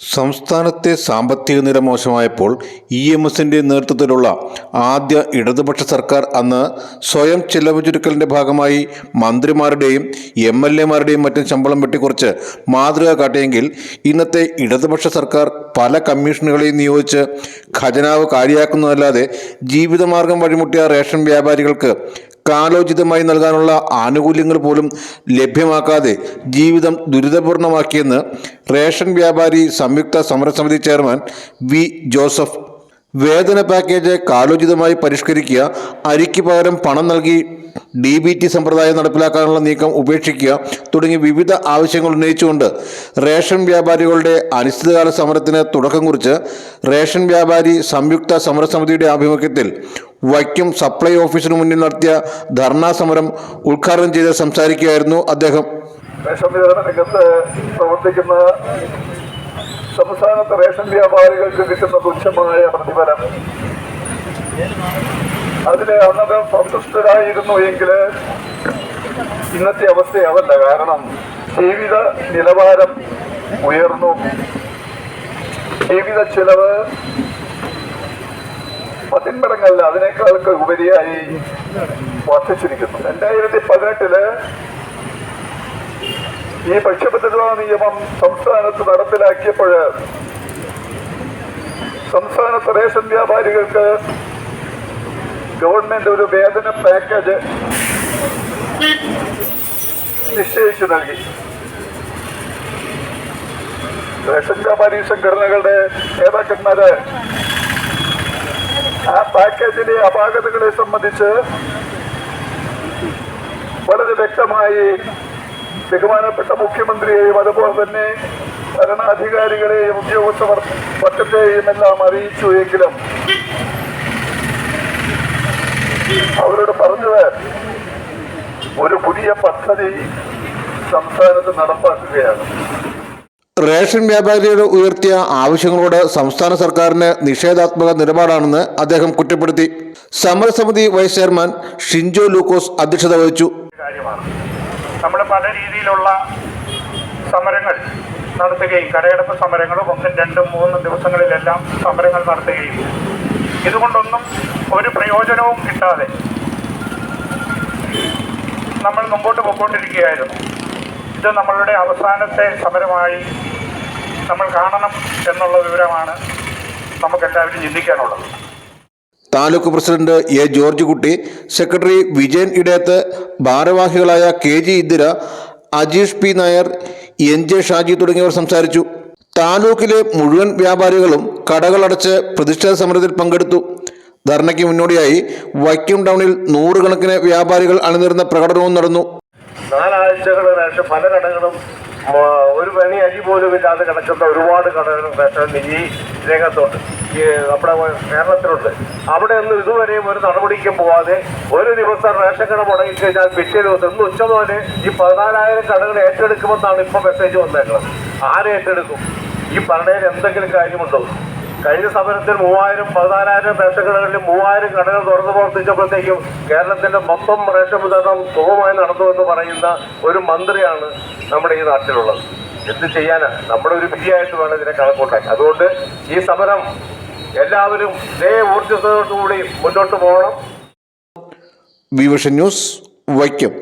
സംസ്ഥാനത്തെ സാമ്പത്തിക നില മോശമായപ്പോൾ ഇ എം എസിന്റെ നേതൃത്വത്തിലുള്ള ആദ്യ ഇടതുപക്ഷ സർക്കാർ അന്ന് സ്വയം ചെലവ് ചുരുക്കലിന്റെ ഭാഗമായി മന്ത്രിമാരുടെയും എം എൽ എമാരുടെയും മറ്റും ശമ്പളം വെട്ടിക്കുറച്ച് മാതൃക കാട്ടിയെങ്കിൽ ഇന്നത്തെ ഇടതുപക്ഷ സർക്കാർ പല കമ്മീഷനുകളെയും നിയോഗിച്ച് ഖജനാവ് കാര്യമാക്കുന്നതല്ലാതെ ജീവിതമാർഗം വഴിമുട്ടിയ റേഷൻ വ്യാപാരികൾക്ക് കാലോചിതമായി നൽകാനുള്ള ആനുകൂല്യങ്ങൾ പോലും ലഭ്യമാക്കാതെ ജീവിതം ദുരിതപൂർണമാക്കിയെന്ന് റേഷൻ വ്യാപാരി സംയുക്ത സമരസമിതി ചെയർമാൻ വി ജോസഫ്. വേതന പാക്കേജ് കാലോചിതമായി പരിഷ്കരിക്കുക അരിക്ക് പകരം പണം നൽകി ഡി ബി ടി സമ്പ്രദായം നടപ്പിലാക്കാനുള്ള നീക്കം ഉപേക്ഷിക്കുക തുടങ്ങി വിവിധ ആവശ്യങ്ങൾ ഉന്നയിച്ചുകൊണ്ട് റേഷൻ വ്യാപാരികളുടെ അനിശ്ചിതകാല സമരത്തിന് തുടക്കം കുറിച്ച് റേഷൻ വ്യാപാരി സംയുക്ത സമരസമിതിയുടെ ആഭിമുഖ്യത്തിൽ വൈക്കം സപ്ലൈ ഓഫീസിന് മുന്നിൽ നടത്തിയ ധർണാ സമരം ഉദ്ഘാടനം ചെയ്ത് സംസാരിക്കുകയായിരുന്നു അദ്ദേഹം. റേഷൻ പ്രവർത്തിക്കുന്ന സംസ്ഥാനത്തെ റേഷൻ വ്യാപാരികൾക്ക് കിട്ടുന്ന തുച്ഛമായ പ്രതിഫലം. അതിന് അന്നത് സന്തുഷ്ടരായിരുന്നു എങ്കിൽ ഇന്നത്തെ അവസ്ഥ അതല്ല കാരണം ജീവിത നിലവാരം ഉയർന്നു. ജീവിത ചെലവ് പതിന്മടങ്ങല്ല. അതിനേക്കാൾക്ക് ഉപരിയായി വർദ്ധിച്ചിരിക്കുന്നു. രണ്ടായിരത്തി പതിനെട്ടിൽ ഈ ഭക്ഷ്യഭദ്രതാ നിയമം സംസ്ഥാനത്ത് നടപ്പിലാക്കിയപ്പോൾ സംസ്ഥാനത്ത് റേഷൻ വ്യാപാരികൾക്ക് ഗവൺമെന്റ് ഒരു വേതന പാക്കേജ് നിശ്ചയിച്ചു നൽകി. റേഷൻ വ്യാപാരി സംഘടനകളുടെ നേതാക്കന്മാര് ആ പാക്കേജിലെ അപാകതകളെ സംബന്ധിച്ച് വളരെ വ്യക്തമായി ബഹുമാനപ്പെട്ട മുഖ്യമന്ത്രിയെയും അതുപോലെ തന്നെ ഭരണാധികാരികളെയും ഉദ്യോഗസ്ഥ പറ്റത്തെയും എല്ലാം അറിയിച്ചു എങ്കിലും അവരോട് പറഞ്ഞത് ഒരു പുതിയ പദ്ധതി സംസ്ഥാനത്ത് നടപ്പാക്കുകയാണ്. റേഷൻ വ്യാപാരികൾ ഉയർത്തിയ ആവശ്യങ്ങളോട് സംസ്ഥാന സർക്കാരിന് നിഷേധാത്മക നിലപാടാണെന്ന് അദ്ദേഹം കുറ്റപ്പെടുത്തി. സമരസമിതി വൈസ് ചെയർമാൻ ഷിൻജോ ലൂക്കോസ് അധ്യക്ഷത വഹിച്ചു. നമ്മൾ പല രീതിയിലുള്ള സമരങ്ങൾ നടത്തുകയും കടയടപ്പ് സമരങ്ങളും ഒന്നും രണ്ടും മൂന്നും ദിവസങ്ങളിലെല്ലാം സമരങ്ങൾ നടത്തുകയും ഇതുകൊണ്ടൊന്നും ഒരു പ്രയോജനവും കിട്ടാതെ നമ്മൾ മുമ്പോട്ട് പോയിക്കൊണ്ടിരിക്കുകയായിരുന്നു. ഇത് നമ്മളുടെ അവസാനത്തെ സമരമായി നമ്മൾ കാണണം എന്നുള്ള വിവരമാണ് നമുക്കെല്ലാവരും ചിന്തിക്കാനുള്ളത്. Taluk president A George Kutty secretary Vijayan Idayath ഭാരവാഹികളായ K G Indira Ajeesh P Nair N J Shaji തുടങ്ങിയവർ സംസാരിച്ചു. താലൂക്കിലെ മുഴുവൻ വ്യാപാരികളും കടകളടച്ച് പ്രതിഷേധ സമരത്തിൽ പങ്കെടുത്തു. ധർണയ്ക്ക് മുന്നോടിയായി വൈക്കം ടൗണിൽ നൂറുകണക്കിന് വ്യാപാരികൾ അണിനിരുന്ന പ്രകടനവും നടന്നു. നാലാഴ്ചകൾ റേഷൻ പല കടകളും ഒരു പണി അരി പോലും ഇല്ലാതെ കിടക്കുന്ന ഒരുപാട് കടകൾ റേഷൻ ഈ രംഗത്തുണ്ട്. ഈ നമ്മുടെ കേരളത്തിലുണ്ട്. അവിടെ ഒന്നും ഇതുവരെയും ഒരു നടപടിക്കും പോവാതെ ഒരു ദിവസം റേഷൻ കട മുടങ്ങി കഴിഞ്ഞാൽ പിറ്റേ ദിവസം ഇന്ന് ഉച്ച പോലെ ഈ പതിനാലായിരം കടകൾ ഏറ്റെടുക്കുമെന്നാണ് ഇപ്പൊ മെസ്സേജ് വന്നേക്കുന്നത്. ആരെ ഏറ്റെടുക്കും? ഈ പറഞ്ഞതിൽ എന്തെങ്കിലും കാര്യമുണ്ടോ? കഴിഞ്ഞ സമരത്തിൽ മൂവായിരം പതിനാലായിരം റേഷൻ കടകളിൽ മൂവായിരം കടകൾ തുറന്നു പ്രവർത്തിച്ചപ്പോഴത്തേക്കും കേരളത്തിന്റെ മൊത്തം റേഷൻ വിതരണം സുഖമായി നടന്നു എന്ന് പറയുന്ന ഒരു മന്ത്രിയാണ് നമ്മുടെ ഈ നാട്ടിലുള്ളത്. എന്ത് ചെയ്യാനാ? നമ്മുടെ ഒരു വിധിയായിട്ട് വേണം ഇതിനെ കണക്കൂട്ടാൻ. അതുകൊണ്ട് ഈ സമരം എല്ലാവരും ഇതേ ഊർജത്തോടുകൂടി മുന്നോട്ട് പോകണം. ന്യൂസ് വൈക്കം.